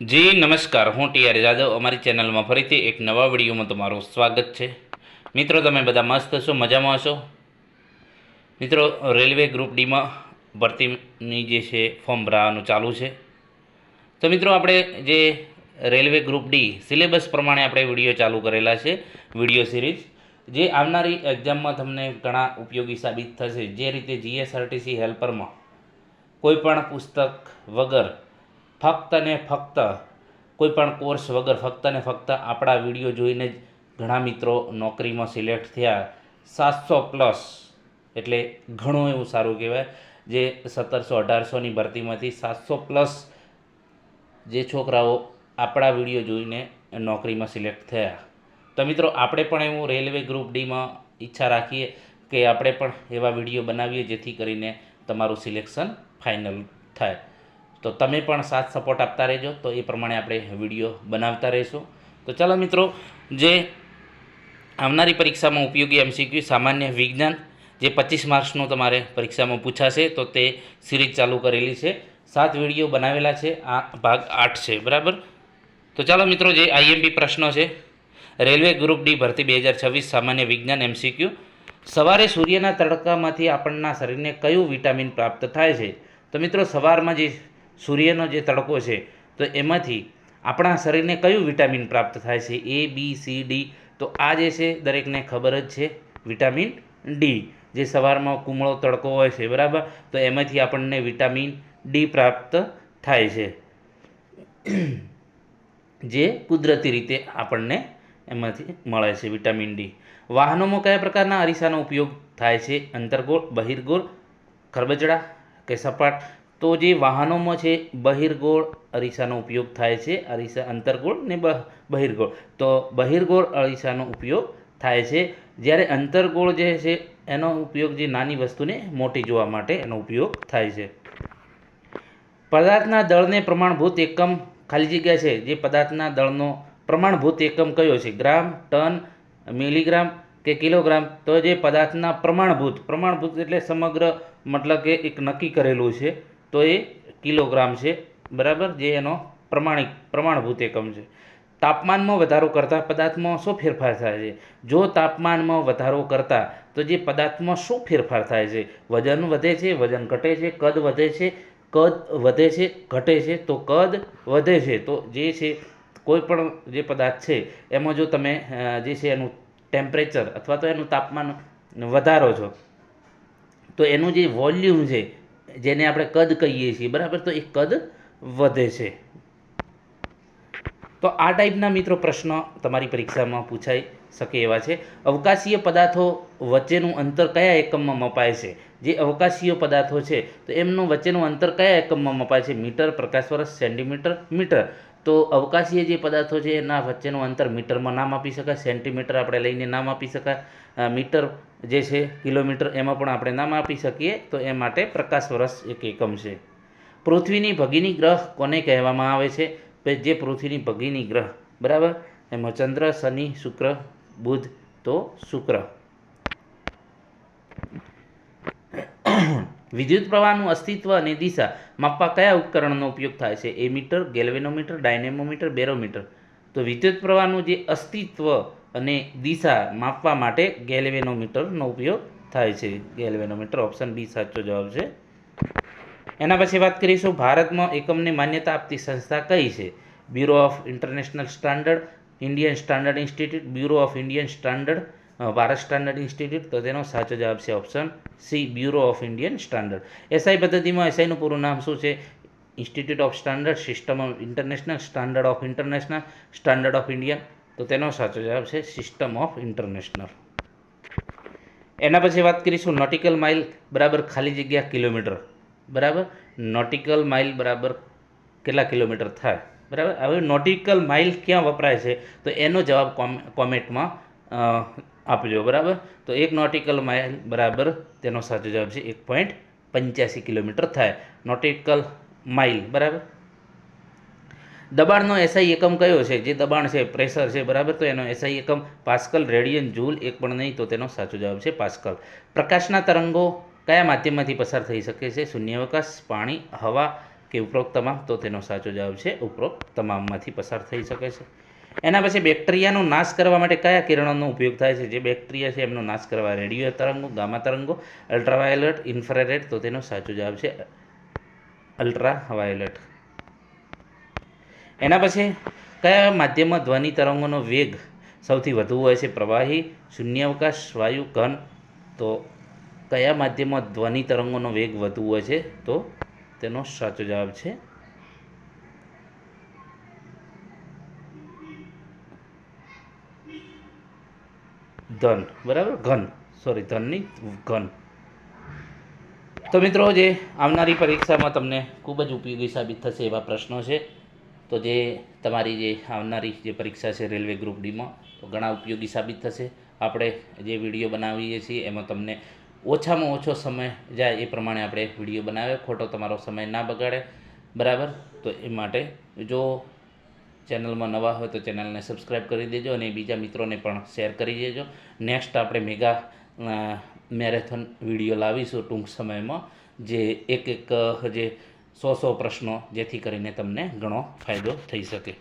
જી, નમસ્કાર. હું T R Jadav. અમારી ચેનલમાં ફરીથી એક નવા વિડીયોમાં તમારું સ્વાગત છે. મિત્રો, તમે બધા મસ્ત છો? મજામાં હશો મિત્રો, રેલવે ગ્રુપ ડીમાં ભરતીની જે છે, ફોર્મ ભરાવાનું ચાલુ છે. તો મિત્રો, આપણે જે રેલવે ગ્રુપ ડી, સિલેબસ પ્રમાણે આપણે વીડિયો ચાલુ કરેલા છે, વીડિયો સિરીઝ. જે આવનારી એક્ઝામમાં તમને ઘણા ઉપયોગી સાબિત થશે. જે રીતે જીએસઆરટીસી હેલ્પરમાં કોઈપણ પુસ્તક વગર ફક્ત ને ફક્ત કોઈ પણ કોર્સ વગર ફક્ત ને ફક્ત આપણા વીડિયો જોઈને જ ઘણા મિત્રો નોકરીમાં સિલેક્ટ થયા. સાતસો પ્લસ, એટલે ઘણું એવું સારું કહેવાય. જે સત્તરસો, અઢારસોની ભરતીમાંથી સાતસો પ્લસ જે છોકરાઓ આપણા વીડિયો જોઈને નોકરીમાં સિલેક્ટ થયા. તો મિત્રો, આપણે પણ એવું રેલવે ગ્રુપ ડીમાં ઈચ્છા રાખીએ કે આપણે પણ એવા વીડિયો બનાવીએ જેથી કરીને તમારું સિલેક્શન ફાઇનલ થાય. તો તમે પણ સાથ સપોર્ટ આપતા રહેજો. તો એ પ્રમાણે આપણે વીડિયો બનાવતા રહીશું. તો ચાલો મિત્રો, જે આવનારી પરીક્ષામાં ઉપયોગી એમસીક્યુ સામાન્ય વિજ્ઞાન, જે પચીસ માર્ક્સનું તમારે પરીક્ષામાં પૂછાશે, તો તે સિરીઝ ચાલુ કરેલી છે. સાત વીડિયો બનાવેલા છે. આ ભાગ આઠ છે. બરાબર? તો ચાલો મિત્રો, જે આઈએમપી પ્રશ્નો છે. રેલવે ગ્રુપ ડી ભરતી બે હજાર છવ્વીસ, સામાન્ય વિજ્ઞાન એમસીક્યુ સવારે સૂર્યના તડકામાંથી આપણના શરીરને કયું વિટામિન પ્રાપ્ત થાય છે? તો મિત્રો, સવારમાં જે સૂર્યનો જે તડકો છે, તો એમાંથી આપણા શરીરને કયું વિટામિન પ્રાપ્ત થાય છે? એ બી સી ડી તો આ જે છે, દરેકને ખબર જ છે, વિટામિન ડી જે સવારમાં કુમળો તડકો હોય છે, બરાબર? તો એમાંથી આપણને વિટામિન ડી પ્રાપ્ત થાય છે. જે કુદરતી રીતે આપણને એમાંથી મળે છે, વિટામિન ડી વાહનોમાં કયા પ્રકારના અરીસાનો ઉપયોગ થાય છે? અંતર્ગોળ, બહિર્ગોળ, ખરબચડા કે સપાટ? તો જે વાહનોમાં છે, બહિર્ગોળ અરીસાનો ઉપયોગ થાય છે. અરીસા અંતર્ગોળ ને બહિર્ગોળ. તો બહિર્ગોળ અરીસાનો ઉપયોગ થાય છે. જ્યારે અંતર્ગોળ જે છે, એનો ઉપયોગ જે નાની વસ્તુને મોટી જોવા માટે એનો ઉપયોગ થાય છે. પદાર્થના દળને પ્રમાણભૂત એકમ ખાલી જગ્યા છે, જે પદાર્થના દળનો પ્રમાણભૂત એકમ કયો છે? ગ્રામ, ટન, મિલીગ્રામ કે કિલોગ્રામ? તો જે પદાર્થના પ્રમાણભૂત પ્રમાણભૂત એટલે સમગ્ર મતલબ કે એક નક્કી કરેલું છે. તો એ કિલોગ્રામ છે. બરાબર? જે એનો પ્રમાણિક પ્રમાણભૂત એકમ છે. તાપમાનમાં વધારો કરતાં પદાર્થમાં શું ફેરફાર થાય છે? જો તાપમાનમાં વધારો કરતાં, તો જે પદાર્થમાં શું ફેરફાર થાય છે? વજન વધે છે, વજન ઘટે છે, કદ વધે છે, કદ વધે છે, ઘટે છે, તો કદ વધે છે. તો જે છે, કોઈ પણ જે પદાર્થ છે, એમાં જો તમે જે છે એનું ટેમ્પરેચર અથવા તો એનું તાપમાન વધારો છો, તો એનું જે વોલ્યુમ છે જેને આપણે કદ કહીએ છીએ, બરાબર? તો એ કદ વધે છે. તો આ ટાઈપના મિત્રો પ્રશ્નો તમારી પરીક્ષામાં પૂછાઈ શકે એવા છે. અવકાશીય પદાર્થો વચ્ચેનું અંતર કયા એકમમાં મપાય છે? જે અવકાશીય પદાર્થો છે, તો એમનું વચ્ચેનું અંતર કયા એકમમાં મપાય છે? મીટર પ્રકાશ વર્ષ સેન્ટીમીટર, મીટર. તો અવકાશીય જે પદાર્થો છે, એના વચ્ચેનું અંતર મીટરમાં નામ આપી શકાય. સેન્ટીમીટર આપણે લઈને નામ આપી શકાય. મીટર જે છે, કિલોમીટર, એમાં પણ આપણે નામ આપી શકીએ. તો એ માટે પ્રકાશ વર્ષ એક એકમ છે. પૃથ્વીની ભગીની ગ્રહ કોને કહેવામાં આવે છે? જે પૃથ્વીની ભગીની ગ્રહ. બરાબર? એમાં ચંદ્ર, શનિ, શુક્ર, બુધ, તો શુક્ર. વિદ્યુત પ્રવાહનું અસ્તિત્વ અને દિશા માપવા કયા ઉપકરણનો ઉપયોગ થાય છે? એમીટર ગેલ્વેનોમીટર ડાયનેમોમીટર બેરોમીટર તો વિદ્યુત પ્રવાહનું જે અસ્તિત્વ અને દિશા માપવા માટે ગેલ્વેનોમીટરનો ઉપયોગ થાય છે. ગેલ્વેનોમીટર ઓપ્શન બી સાચો જવાબ છે. એના પછી વાત કરીશું ભારતમાં એકમને માન્યતા આપતી સંસ્થા કઈ છે? Bureau of international standard Indian standard institute bureau of Indian standard Bharat standard institute તો તેનો સાચો જવાબ છે option C bureau of Indian standard SI પદ્ધતિમાં એસઆઈનું પૂરું નામ શું છે? Institute of standard system of international standard of international standard of Indian તો તેનો સાચો જવાબ છે સિસ્ટમ ઓફ ઇન્ટરનેશનલ એના પછી વાત કરીશું નોટિકલ માઇલ બરાબર ખાલી જગ્યા કિલોમીટર. બરાબર? નોટિકલ માઇલ બરાબર કેટલા કિલોમીટર થાય? બરાબર? હવે નોટિકલ માઇલ ક્યાં વપરાય છે? તો એનો જવાબ કોમ- કોમેન્ટમાં આપજો, બરાબર? તો એક નોટિકલ માઇલ બરાબર તેનો સાચો જવાબ છે એક પોઈન્ટ પંચ્યાસી કિલોમીટર થાય. નોટિકલ માઇલ બરાબર? દબાણનો એસઆઈ એકમ કયો છે? જે દબાણ છે, પ્રેશર છે, બરાબર? તો એનો એસઆઈ એકમ પાસ્કલ રેડિયન જૂલ એક પણ નહીં, તો તેનો સાચો જવાબ છે પાસ્કલ. પ્રકાશના તરંગો કયા માધ્યમમાંથી પસાર થઈ શકે છે? શૂન્યાવકાશ, પાણી, હવા કે ઉપરોક્ત તમામ? તો તેનો સાચો જવાબ છે ઉપરોક્ત તમામમાંથી પસાર થઈ શકે છે. એના પછી બેક્ટેરિયાનો નાશ કરવા માટે કયા કિરણોનો ઉપયોગ થાય છે? જે બેક્ટેરિયા છે એમનો નાશ કરવા રેડિયો તરંગો, ગામા તરંગો, અલ્ટ્રાવાયોલેટ, ઇન્ફ્રારેડ તો તેનો સાચો જવાબ છે અલ્ટ્રાવાયોલેટ. એના પછી કયા માધ્યમમાં ધ્વનિ તરંગોનો વેગ સૌથી વધુ હોય છે? પ્રવાહી, શૂન્યાવકાશ, વાયુ, ઘન તો કયા માધ્યમમાં ધ્વનિ તરંગોનો વેગ વધુ હોય છે? તો તેનો સાચો જવાબ છે ધન. બરાબર? ઘન. સોરી ધનની ઘન. તો મિત્રો, જે આવનારી પરીક્ષામાં તમને ખૂબ જ ઉપયોગી સાબિત થશે એવા પ્રશ્નો છે, તો જે તમારી જે આવનારી જે પરીક્ષા છે રેલવે ગ્રુપ ડીમાં, તો ઘણા ઉપયોગી સાબિત થશે. આપણે જે વીડિયો બનાવીએ છીએ, એમાં તમને ઓછામાં ઓછો સમય જાય એ પ્રમાણે આપણે વીડિયો બનાવે ખોટો તમારો સમય ના બગાડે. બરાબર? તો એ માટે જો ચેનલમાં નવા હોય તો ચેનલને સબસ્ક્રાઈબ કરી દેજો અને બીજા મિત્રોને પણ શેર કરી દેજો. નેક્સ્ટ આપણે મેગા મેરેથોન વીડિયો લાવીશું ટૂંક સમયમાં, જે એક એક જે સો સો પ્રશ્નો જેથી કરીને તમને ઘણો ફાયદો થઈ શકે.